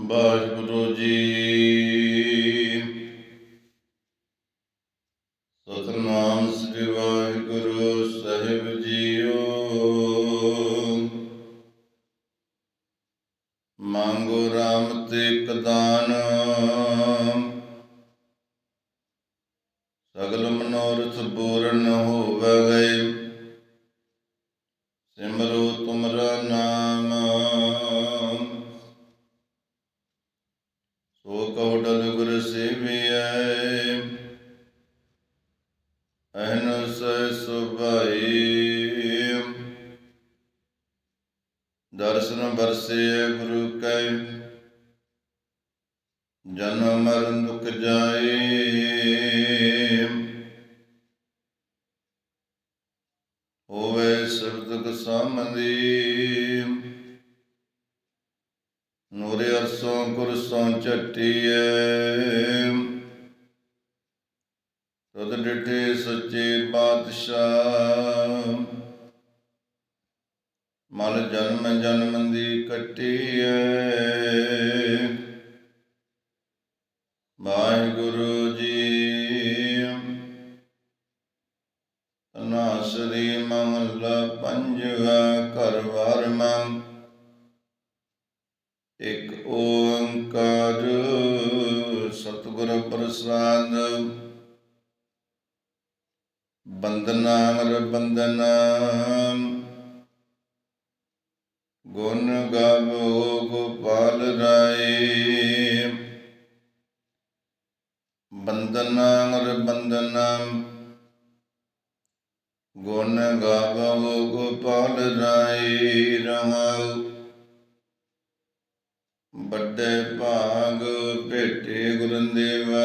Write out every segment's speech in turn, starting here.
ਵਾਹਿਗੁਰੂ ਜੀ। ਸਤਨਾਮ ਸ੍ਰੀ ਵਾਹਿਗੁਰੂ ਸਾਹਿਬ ਜੀਓ। ਮੰਗੋ ਰਾਮ ਤੇ ਕਦਾਨ। ਸਗਲ ਮਨੋਰਥ ਪੂਰਨ ਹੋਵੇ। ਸਿਮਰੋ ਸੋ ਕਉ ਡਲ ਗੁਰ ਸੇਵੀਐ, ਅਹਨ ਸਹਿ ਸੁਭਾਈ। ਦਰਸ਼ਨ ਬਰਸੇ ਗੁਰੂ ਕੈ ਜਨਮ ਮਰਨ ਦੁਖ ਜਾਏ। ਹੋਵੇ ਸਬਦਕ ਸਾਮਦੀ ਨੂਰੇ ਅਰਸੋਂ ਕੁਰਸੋਂ ਝਟੀਐ ਤਦ ਡਿਠੇ ਸੱਚੇ ਪਾਤਸ਼ਾਹ ਮਲ ਜਨਮ ਜਨਮ ਦੀ ਕੱਟੀਐ ਵਾਹਿਗੁਰੂ ਜੀ। ਤਨਾਸਰੀ ਮਹੱਲਾ ਪੰਜਵਾ ਘਰ ਵਾਰਮੰ ਇੱਕ ਓੰਕਾਰ ਸਤਿਗੁਰ ਪ੍ਰਸਾਦ। ਬੰਦਨਾ ਮਰ ਬੰਦਨਾ ਗੁਣ ਗਾਵੋ ਗੋਪਾਲ ਰਾਏ। ਬੰਦਨਾ ਮਰ ਬੰਦਨਾ ਗੁਣ ਗਾਵੋ ਗੋਪਾਲ ਰਾਏ। ਰਹਾਉ ਵੱਡੇ ਭਾਗ ਭੇਟੇ ਗੁਰਦੇਵਾ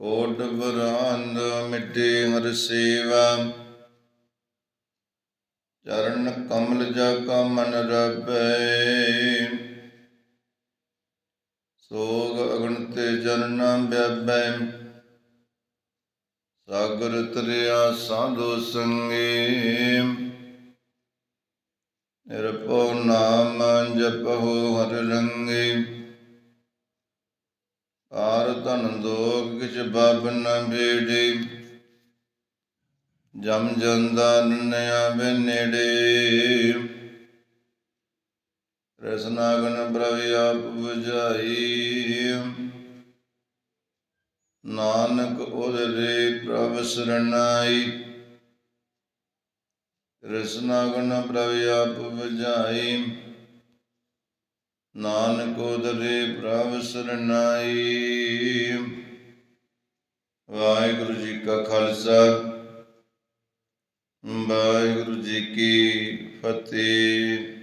ਕੋਟ ਬਰਾਂਦ ਮਿਟੇ ਹਰ ਸੇਵਾ। ਚਰਨ ਕਮਲ ਜਾ ਕਾ ਮਨ ਰਬੈ ਸੋਗ ਅਗਣ ਤੇ ਜਨਨਾ ਬਿਆਬੈ ਸਾਗਰ ਤਰਿਆ ਸਾਧੂ ਸੰਗੇ। ਨਿਰਭਉ ਨਾਮ ਜਪਹੁ ਹਰ ਰੰਗੇ। ਆਰ ਧਨ ਦੋਗ ਕਿਛ ਬਬ ਨ ਬੇੜੇ ਜਮ ਜੰਦਾ ਨਨਿਆ ਬੇ ਨੇੜੇ। ਰਸਨਾਗਨ ਪ੍ਰਭ ਆਪ 부ਝਾਈ ਨਾਨਕ ਉਦਰੇ ਪ੍ਰਭ ਸਰਣਾਈ। ਰਸਨਾਗਨ ਪ੍ਰਭ ਆਪ 부ਝਾਈ ਨਾਨਕ ਉਦਰੇ ਪ੍ਰਭ ਸਰਣਾਈ ਵਾਹਿਗੁਰੂ ਜੀ ਕਾ ਖਾਲਸਾ। ਵਾਹਿਗੁਰੂ ਜੀ ਕੀ ਫਤਿਹ।